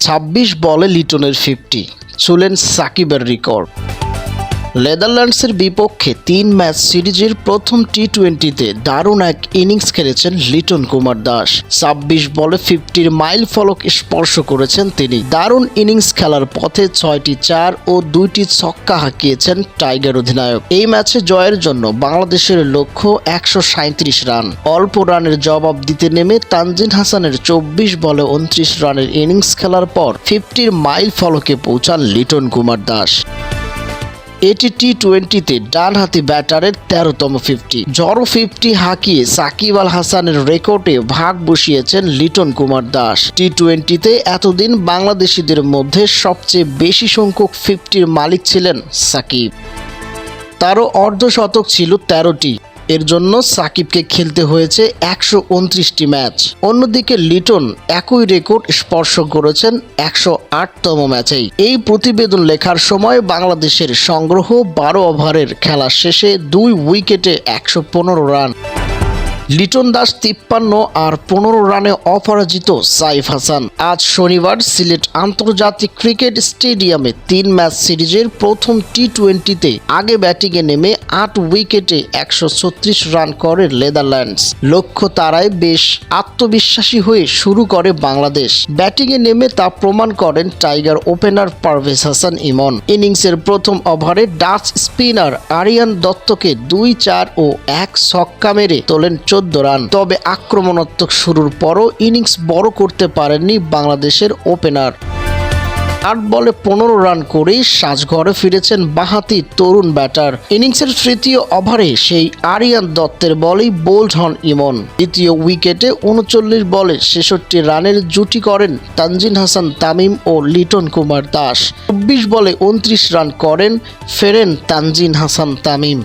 ছাব্বিশ বলে লিটনের ফিফটি ছুলেন সাকিবের রেকর্ড নেদারল্যান্ডসের বিপক্ষে তিন ম্যাচ সিরিজের প্রথম টি টোয়েন্টিতে দারুণ এক ইনিংস খেলেছেন লিটন কুমার দাস। ছাব্বিশ বলে ফিফটির মাইল ফলক স্পর্শ করেছেন তিনি। দারুণ ইনিংস খেলার পথে ছয়টি চার ও দুইটি ছক্কা হাঁকিয়েছেন টাইগার অধিনায়ক। এই ম্যাচে জয়ের জন্য বাংলাদেশের লক্ষ্য একশো রান। অল্প রানের জবাব দিতে নেমে তানজিন হাসানের চব্বিশ বলে উনত্রিশ রানের ইনিংস খেলার পর ফিফটির মাইল ফলকে পৌঁছান লিটন কুমার দাস। এটি টি টোয়েন্টিতে ডানহাতি ব্যাটারের তেরোতম ফিফটি জড়ো ফিফটি হাঁকিয়ে সাকিব আল হাসানের রেকর্ডে ভাগ বসিয়েছেন লিটন কুমার দাস। টি টোয়েন্টিতে এতদিন বাংলাদেশিদের মধ্যে সবচেয়ে বেশি সংখ্যক ফিফটির মালিক ছিলেন সাকিব। তারও অর্ধশতক ছিল তেরোটি। এর জন্য সাকিবকে খেলতে হয়েছে একশো উনত্রিশটি ম্যাচ। অন্যদিকে লিটন একই রেকর্ড স্পর্শ করেছেন একশো আটতম ম্যাচেই। এই প্রতিবেদন লেখার সময় বাংলাদেশের সংগ্রহ বারো ওভারের খেলা শেষে দুই উইকেটে একশো পনেরো রান। লিটন দাস তিপ্পান্ন আর পনেরো রানে অপরাজিত সাইফ হাসান। আজ শনিবার সিলেট আন্তর্জাতিক ক্রিকেট স্টেডিয়ামে তিন ম্যাচ সিরিজের প্রথম টি টোয়েন্টিতে আগে ব্যাটিংয়ে নেমে আট উইকেটে একশো ছত্রিশ রান করে নেদারল্যান্ডস। লক্ষ্য তারায় বেশ আত্মবিশ্বাসী হয়ে শুরু করে বাংলাদেশ। ব্যাটিংয়ে নেমে তা প্রমাণ করেন টাইগার ওপেনার পারভেজ হাসান ইমন। ইনিংসের প্রথম ওভারে ডাচ স্পিনার আরিয়ান দত্তকে দুই চার ও এক ছক্কা মেরে তোলেন চোদ্দ রান। তবে আক্রমণাত্মক শুরুর পরও ইনিংস বড় করতে পারেননি বাংলাদেশের ওপেনার। আট বলে পনেরো রান করেই সাজঘরে ফিরেছেন বাহাতি তরুণ ব্যাটার। ইনিংসের তৃতীয় ওভারে সেই আরিয়ান দত্তের বলেই বোল্ড হন ইমন। দ্বিতীয় উইকেটে উনচল্লিশ বলে ছেষট্টি রানের জুটি করেন তানজিন হাসান তামিম ও লিটন কুমার দাস। চব্বিশ বলে উনত্রিশ রান করেন ফেরেন তানজিন হাসান তামিম।